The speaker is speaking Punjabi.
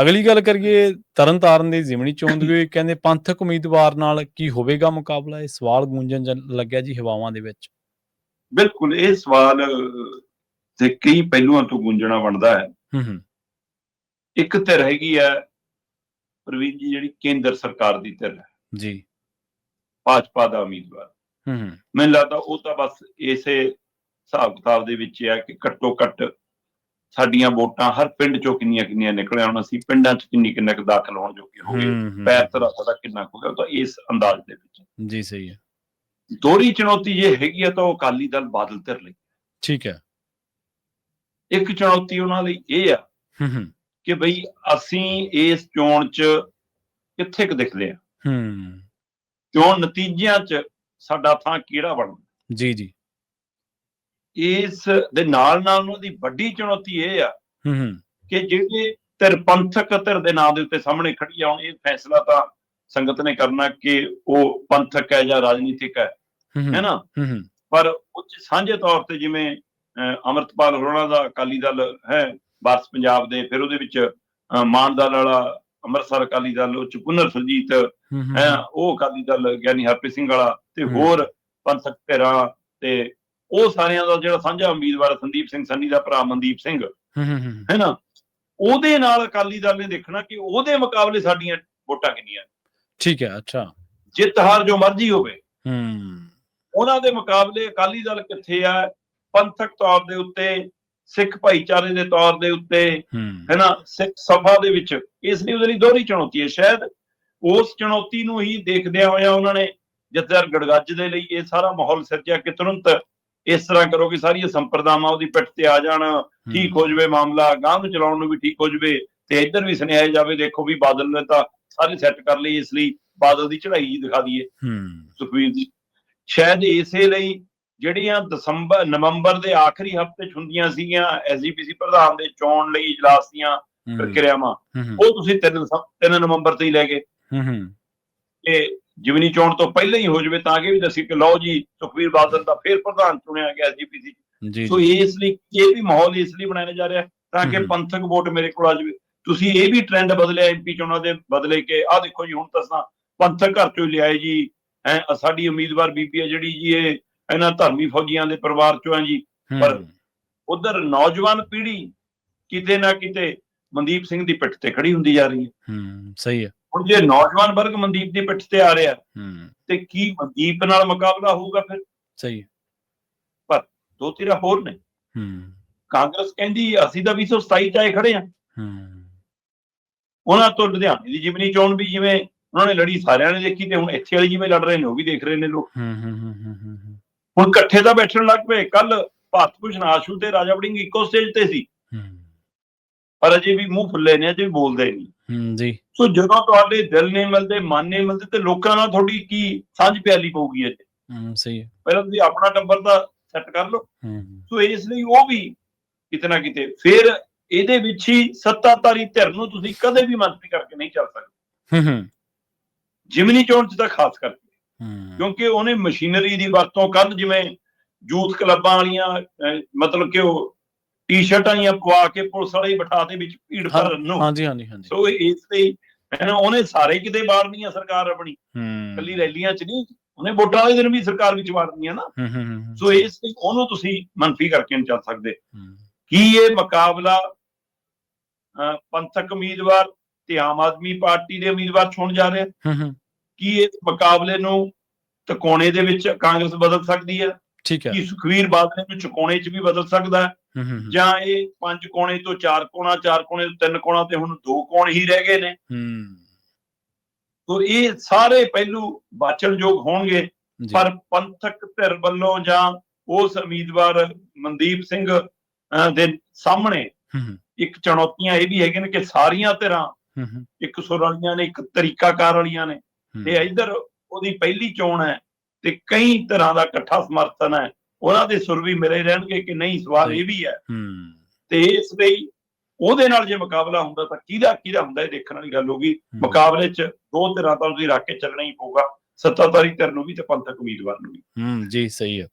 ਅਗਲੀ ਗੱਲ ਕਰੀਏ ਤਰਨਤਾਰਨ ਦੀ ਜ਼ਿਮਨੀ ਚੋਣ ਦੀ ਕਹਿੰਦੇ ਪੰਥਕ ਉਮੀਦਵਾਰ ਨਾਲ ਕੀ ਹੋਵੇਗਾ ਮੁਕਾਬਲਾ? ਇਹ ਸਵਾਲ ਗੂੰਜਣ ਲੱਗਿਆ ਜੀ ਹਵਾਵਾਂ ਦੇ ਵਿੱਚ। ਬਿਲਕੁਲ ਇਹ ਸਵਾਲ ਤੇ ਕਈ ਪਹਿਲੂਆਂ ਤੋਂ ਗੂੰਜਣਾ ਬਣਦਾ ਹੈ। ਹੂੰ ਹੂੰ। ਇੱਕ ਧਿਰ ਹੈਗੀ ਹੈ ਪ੍ਰਵੀਨ ਜੀ ਜਿਹੜੀ ਕੇਂਦਰ ਸਰਕਾਰ ਦੀ ਧਿਰ ਹੈ। ਜੀ। ਭਾਜਪਾ ਦਾ ਉਮੀਦਵਾਰ। ਹੂੰ ਹੂੰ। ਮੈਨੂੰ ਲੱਗਦਾ ਉਹ ਤਾਂ ਬਸ ਇਸੇ ਹਿਸਾਬ ਕਿਤਾਬ ਦੇ ਵਿੱਚ ਹੈ ਕਿ ਘੱਟੋ ਘੱਟ ਸਾਡੀਆਂ ਵੋਟਾਂ ਹਰ ਪਿੰਡ ਚੋਂ ਕਿੰਨੀਆਂ ਕਿੰਨੀਆਂ ਨਿਕਲ ਆਉਣ ਅਸੀਂ ਪਿੰਡਾਂ 'ਚ ਕਿੰਨੀ ਕਿੰਨਾ ਕੁ ਦਾਖਲ ਹੋਣ ਜੋਗੇ ਹੋਗੇ ਹੂੰ, ਹੂੰ, ਪੈਰ ਤਰਾ ਸਾਡਾ ਕਿੰਨਾ ਹੋਗਾ ਉਹ ਤਾਂ ਇਸ ਅੰਦਾਜ਼ ਦੇ ਵਿੱਚ। ਜੀ ਸਹੀ ਹੈ। ਦੋਹਰੀ ਚੁਣੌਤੀ ਜੇ ਹੈਗੀ ਆ ਤਾਂ ਉਹ ਅਕਾਲੀ ਦਲ ਬਾਦਲ ਧਿਰ ਲਈ। ਠੀਕ ਹੈ। ਇੱਕ ਚੁਣੌਤੀ ਉਹਨਾਂ ਲਈ ਇਹ ਆ ਹੂੰ ਹੂੰ। ਕਿ ਬਈ ਅਸੀਂ ਇਸ ਚੋਣ 'ਚ ਕਿੱਥੇ ਕੁ ਦਿਖਦੇ ਆ। ਹੂੰ। ਚੋਣ ਨਤੀਜਿਆਂ 'ਚ ਸਾਡਾ ਥਾਂ ਕਿਹੜਾ ਬਣਦਾ? ਜੀ ਜੀ। ਇਸ ਦੇ ਨਾਲ ਨਾਲ ਉਹਨਾਂ ਦੀ ਵੱਡੀ ਚੁਣੌਤੀ ਇਹ ਆ ਕਿ ਜਿਹੜੇ ਧਿਰ ਪੰਥਕ ਧਿਰ ਦੇ ਨਾਂ ਦੇ ਉੱਤੇ ਸਾਹਮਣੇ ਖੜੀ ਆਉਣ ਇਹ ਫੈਸਲਾ ਤਾਂ ਸੰਗਤ ਨੇ ਕਰਨਾ ਕਿ ਉਹ ਪੰਥਕ ਹੈ ਜਾਂ ਰਾਜਨੀਤਿਕ ਹੈ ਹੂੰ ਨਾ? ਪਰ ਉੱਚ ਸਾਂਝੇ ਤੌਰ ਤੇ ਜਿਵੇਂ ਅੰਮ੍ਰਿਤਪਾਲ ਹੋਰਾਂ ਦਾ ਅਕਾਲੀ ਦਲ ਹੈ ਬਾਰਸ ਪੰਜਾਬ ਦੇ ਫਿਰ ਉਹਦੇ ਵਿੱਚ ਅਹ, ਮਾਨ ਦਲ ਵਾਲਾ ਅੰਮ੍ਰਿਤਸਰ ਅਕਾਲੀ ਦਲ ਉਹ ਚ ਪੁਨਰ ਸੁਰਜੀਤ ਹੂੰ ਉਹ ਅਕਾਲੀ ਦਲ ਗਿਆਨੀ ਹਰਪ੍ਰੀਤ ਸਿੰਘ ਵਾਲਾ ਤੇ। ਹੋਰ ਪੰਥਕ ਧਿਰਾਂ ਤੇ ਉਹ ਸਾਰਿਆਂ ਦਾ ਜਿਹੜਾ ਸਾਂਝਾ ਉਮੀਦਵਾਰ ਸੰਦੀਪ ਸਿੰਘ ਸੰਨੀ ਦਾ ਭਰਾ ਮਨਦੀਪ ਸਿੰਘ। ਹੂੰ ਨਾ ਉਹਦੇ ਨਾਲ ਅਕਾਲੀ ਦਲ ਨੇ ਦੇਖਣਾ ਕਿ ਉਹਦੇ ਮੁਕਾਬਲੇ ਸਾਡੀਆਂ ਵੋਟਾਂ ਕਿੰਨੀਆਂ। ਠੀਕ ਹੈ ਅੱਛਾ। ਜਿੱਤ ਹਾਰ ਜੋ ਮਰਜ਼ੀ ਹੋਵੇ। ਹੂੰ। ਉਹਨਾਂ ਦੇ ਮੁਕਾਬਲੇ ਅਕਾਲੀ ਦਲ ਕਿੱਥੇ ਆ? ਪੰਥਕ ਤੌਰ ਦੇ ਉੱਤੇ ਸਿੱਖ ਭਾਈਚਾਰੇ ਦੇ ਤੌਰ ਦੇ ਉੱਤੇ ਹੂੰ। ਹੈ ਨਾ ਸਿੱਖ ਸਭਾ ਦੇ ਵਿੱਚ। ਇਸ ਲਈ ਉਹਦੇ ਲਈ ਦੋਹਰੀ ਚੁਣੌਤੀ ਹੈ ਸ਼ਾਇਦ। ਉਸ ਚੁਣੌਤੀ ਨੂੰ ਹੀ ਦੇਖਦਿਆਂ ਹੋਇਆਂ ਉਹਨਾਂ ਨੇ ਜਥੇਦਾਰ ਗੜਗੱਜ ਦੇ ਲਈ ਇਹ ਸਾਰਾ ਮਾਹੌਲ ਸਿਰਜਿਆ ਕਿ ਤੁਰੰਤ ਇਸ ਤਰ੍ਹਾਂ ਕਰੋ ਕਿ ਸਾਰੀਆਂ ਸੰਪਰਦਾਵਾਂ ਉਹਦੀ ਪਿੱਠ ਤੇ ਆ ਜਾਣ ਠੀਕ ਹੋ ਜਵੇ ਮਾਮਲਾ ਗਾਂਹ ਨੂੰ ਚਲਾਉਣ ਨੂੰ ਵੀ ਠੀਕ ਹੋ ਜਵੇ ਤੇ ਇੱਧਰ ਵੀ ਸੁਨੇਹਾ ਜਾਵੇ ਦੇਖੋ ਵੀ ਬਾਦਲ ਨੇ ਤਾਂ ਸਾਰੇ ਸੈੱਟ ਕਰ ਲਈ ਇਸ ਲਈ ਬਾਦਲ ਦੀ ਚੜ੍ਹਾਈ ਜੀ ਦਿਖਾ ਦਈਏ। ਹੂੰ। ਸੁਖਵੀਰ ਦੀ ਸ਼ਾਇਦ ਇਸੇ ਲਈ ਜਿਹੜੀਆਂ ਦਸੰਬਰ ਨਵੰਬਰ ਦੇ ਆਖਰੀ ਹਫ਼ਤੇ ਚ ਹੁੰਦੀਆਂ ਸੀਗੀਆਂ ਐਸਜੀਪੀਸੀ ਪ੍ਰਧਾਨ ਦੇ ਚੋਣ ਲਈ ਇਜਲਾਸ ਦੀਆਂ ਪ੍ਰਕਿਰਿਆਵਾਂ ਉਹ ਤੁਸੀਂ 3 3 ਨਵੰਬਰ ਤੇ ਹੀ ਲੈ ਗਏ। ਹੂੰ ਹੂੰ। ਕਿ ਜਿਮਨੀ ਚੋਣ ਤੋਂ ਪਹਿਲਾਂ ਹੀ ਹੋ ਜਵੇ ਤਾਂ ਕਿ ਵੀ ਦੱਸੀ ਕਿ ਲਓ ਜੀ ਸੁਖਵੀਰ ਬਾਦਲ ਦਾ ਫੇਰ ਪ੍ਰਧਾਨ ਚੁਣਿਆ ਗਿਆ ਐਸਜੀਪੀਸੀ ਜੀ ਸੋ ਇਸ ਲਈ ਇਹ ਵੀ ਮਾਹੌਲ ਇਸ ਲਈ ਬਣਾਇਆ ਜਾ ਰਿਹਾ ਤਾਂ ਕਿ। ਪੰਥਕ ਵੋਟ ਮੇਰੇ ਕੋਲ ਆ ਜਾਵੇ। ਤੁਸੀਂ ਇਹ ਵੀ ਟ੍ਰੈਂਡ ਬਦਲਿਆ ਐਮਪੀ ਚੋਣਾਂ ਦੇ ਬਦਲੇ ਕਿ ਆਹ ਦੇਖੋ ਜੀ ਹੁਣ ਤਾਂ ਅਸਾਂ ਪੰਥਕ ਘਰ ਚੋਂ ਲਿਆਏ ਜੀ ਹੈ ਸਾਡੀ ਉਮੀਦਵਾਰ ਬੀਬੀ ਹੈ ਜਿਹੜੀ ਜੀ ਇਹ ਇਹਨਾਂ ਧਰਮੀ ਫੌਜੀਆਂ ਦੇ ਪਰਿਵਾਰ ਚੋਂ ਹੈ ਜੀ। ਪਰ- ਉਧਰ ਨੌਜਵਾਨ ਪੀੜ੍ਹੀ ਕਿਤੇ ਨਾ ਕਿਤੇ ਮਨਦੀਪ ਸਿੰਘ ਦੀ ਪਿੱਠ ਤੇ ਖੜੀ ਹੁੰਦੀ ਜਾ ਰਹੀ ਹੈ। ਹੂੰ ਸਹੀ ਹੈ। ਹੁਣ ਜੇ ਨੌਜਵਾਨ ਵਰਗ ਮਨਦੀਪ ਦੀ ਪਿੱਠ ਤੇ ਆ ਰਿਹਾ ਹੂੰ ਤੇ ਕੀ ਮਨਦੀਪ ਨਾਲ ਮੁਕਾਬਲਾ ਹੋਊਗਾ ਫਿਰ? ਸਹੀ। ਹੈ ਦੋ ਧਿਰਾਂ ਹੋਰ ਨੇ। ਹੂੰ। ਕਾਂਗਰਸ ਕਹਿੰਦੀ ਅਸੀਂ ਤਾਂ 227 ਚ ਆਏ ਖੜੇ ਆ ਹੂੰ। ਉਹਨਾਂ ਤੋਂ ਲੁਧਿਆਣੇ ਦੀ ਜਿਮਨੀ ਚੋਣ ਵੀ ਜਿਵੇਂ ਉਹਨਾਂ ਨੇ ਲੜੀ ਸਾਰਿਆਂ ਨੇ ਦੇਖੀ ਤੇ ਹੁਣ ਇੱਥੇ ਵਾਲੀ ਜਿਵੇਂ ਲੜ ਰਹੇ ਨੇ ਉਹ ਵੀ ਦੇਖ ਰਹੇ ਨੇ ਲੋਕ। ਹੂੰ ਹੂੰ ਹੂੰ ਹੂੰ ਹੂੰ ਹੁਣ ਇਕੱਠੇ ਤਾਂ ਬੈਠਣ ਲੱਗ ਪਏ। ਕੱਲ ਭਾਰਤ ਭੂਸ਼ਣ ਆਸ਼ੂ ਤੇ ਰਾਜਾ ਵੜਿੰਗ ਇੱਕੋ ਸਟੇਜ ਤੇ ਸੀ। ਪਰ ਅਜੇ ਵੀ ਮੂੰਹ ਫੁੱਲੇ ਨੇ ਅਜੇ ਵੀ ਬੋਲਦੇ ਨਹੀਂ। ਹੂੰ ਜੀ। ਸੋ ਜਦੋਂ ਤੁਹਾਡੇ ਦਿਲ ਨਹੀਂ ਮਿਲਦੇ ਮਨ ਨਹੀਂ ਮਿਲਦੇ ਤੇ ਲੋਕਾਂ ਨਾਲ ਤੁਹਾਡੀ ਕੀ ਸਾਂਝ ਪਿਆਲੀ ਪਊਗੀ ਅਜੇ? ਹੂੰ ਸਹੀ ਹੈ। ਪਹਿਲਾਂ ਤੁਸੀਂ ਆਪਣਾ ਟੱਬਰ ਦਾ ਸੈੱਟ ਕਰ ਲਓ। ਹੂੰ। ਸੋ ਇਸ ਲਈ ਉਹ ਵੀ ਕਿਤੇ ਨਾ ਕਿਤੇ ਫਿਰ ਇਹਦੇ ਵਿੱਚ ਹੀ ਸੱਤਾਧਾਰੀ ਧਿਰ ਨੂੰ ਤੁਸੀਂ ਕਦੇ ਵੀ ਮੰਤਰੀ ਕਰਕੇ ਨਹੀਂ ਚੱਲ ਸਕਦੇ। ਹੂੰ ਹੂੰ। ਜਿਮਨੀ ਚੋਣ ਚ ਤਾਂ ਖਾਸ ਕਰਕੇ। ਹੂੰ। ਕਿਉਂਕਿ ਉਹਨੇ ਮਸ਼ੀਨਰੀ ਦੀ ਵਰਤੋਂ ਕੱਲ ਜਿਵੇਂ ਯੂਥ ਕਲੱਬਾਂ ਵਾਲੀਆਂ ਮਤਲਬ ਕਿ ਉਹ ਟੀ-ਸ਼ਰਟਾਂ ਹੀ ਪਵਾ ਕੇ ਪੁਲਿਸ ਵਾਲੇ ਹੀ ਬਿਠਾ ਦੇ ਵਿੱਚ ਭੀੜ ਭਰਨ ਨੂੰ। ਹਾਂਜੀ ਹਾਂਜੀ ਹਾਂਜੀ। ਸੋ ਇਸ ਲਈ ਹੈ ਨਾ ਉਹਨੇ ਸਾਰੇ ਕਿਤੇ ਵਾਰਨੀ ਆ ਸਰਕਾਰ ਆਪਣੀ। ਕੱਲੀ ਰੈਲੀਆਂ ਚ ਨਹੀਂ ਉਹਨੇ ਵੋਟਾਂ ਵਾਲੇ ਦਿਨ ਵੀ ਸਰਕਾਰ ਵਿੱਚ ਵਾਰਨੀ ਆ ਨਾ। ਸੋ ਇਸ ਲਈ ਉਹਨੂੰ ਤੁਸੀਂ ਮੰਨਫੀ ਕਰਕੇ ਨਹੀਂ ਚੱਲ ਸਕਦੇ। ਕੀ ਇਹ ਮੁਕਾਬਲਾ ਪੰਥਕ ਉਮੀਦਵਾਰ ਤੇ ਆਮ ਆਦਮੀ ਪਾਰਟੀ ਦੇ ਉਮੀਦਵਾਰ ਚੁਣ ਜਾ ਰਹੇ? ਕੀ ਇਸ ਮੁਕਾਬਲੇ ਨੂੰ ਤਕੋਣੇ ਦੇ ਵਿੱਚ ਕਾਂਗਰਸ ਬਦਲ ਸਕਦੀ ਹੈ? ਠੀਕ ਹੈ। ਕੀ ਸੁਖਵੀਰ ਬਾਦਲ ਨੂੰ ਚੁਕੋਣੇ 'ਚ ਵੀ ਬਦਲ ਸਕਦਾ ਜਾਂ ਇਹ ਪੰਜ ਕੋਣੇ ਤੋਂ ਚਾਰ ਕੋਣਾ ਚਾਰ ਕੋਣੇ ਤੋਂ ਤਿੰਨ ਕੋਣਾ ਤੇ ਹੁਣ ਦੋ ਕੋਣ ਹੀ ਰਹਿ ਗਏ ਨੇ? ਹੂੰ। ਸੋ ਇਹ ਸਾਰੇ ਪਹਿਲੂ ਬਾਚਣਯੋਗ ਹੋਣਗੇ ਪਰ ਪੰਥਕ ਧਿਰ ਵੱਲੋਂ ਜਾਂ ਉਸ ਉਮੀਦਵਾਰ ਮਨਦੀਪ ਸਿੰਘ ਦੇ ਸਾਹਮਣੇ ਇੱਕ ਚੁਣੌਤੀਆਂ ਇਹ ਵੀ ਹੈਗੀਆਂ ਨੇ ਕਿ ਸਾਰੀਆਂ ਧਿਰਾਂ ਇੱਕ ਸੁਰ ਵਾਲੀਆਂ ਨੇ ਇੱਕ ਤਰੀਕਾਕਾਰ ਵਾਲੀਆਂ ਨੇ। ਤੇ ਇਧਰ ਉਹਦੀ ਪਹਿਲੀ ਚੋਣ ਹੈ ਤੇ ਕਈ ਤਰ੍ਹਾਂ ਦਾ ਇਕੱਠਾ ਸਮਰਥਨ ਹੈ। ਉਹਨਾਂ ਦੇ ਸੁਰ ਵੀ ਮਿਲੇ ਰਹਿਣਗੇ ਕਿ ਨਹੀਂ ਸਵਾਲ ਇਹ ਵੀ ਹੈ। ਤੇ ਇਸ ਲਈ ਉਹਦੇ ਨਾਲ ਜੇ ਮੁਕਾਬਲਾ ਹੁੰਦਾ ਤਾਂ ਕਿਹਦਾ ਕਿਹਦਾ ਹੁੰਦਾ ਇਹ ਦੇਖਣ ਵਾਲੀ ਗੱਲ ਹੋਗੀ। ਮੁਕਾਬਲੇ 'ਚ ਦੋ ਧਿਰਾਂ ਤਾਂ ਤੁਸੀਂ ਰੱਖ ਕੇ ਚੱਲਣਾ ਹੀ ਪਊਗਾ। ਸੱਤਾਧਾਰੀ ਧਿਰ ਨੂੰ ਵੀ ਤੇ ਪੰਥਕ ਉਮੀਦਵਾਰ ਨੂੰ ਵੀ। ਹੂੰ ਜੀ ਸਹੀ ਹੈ।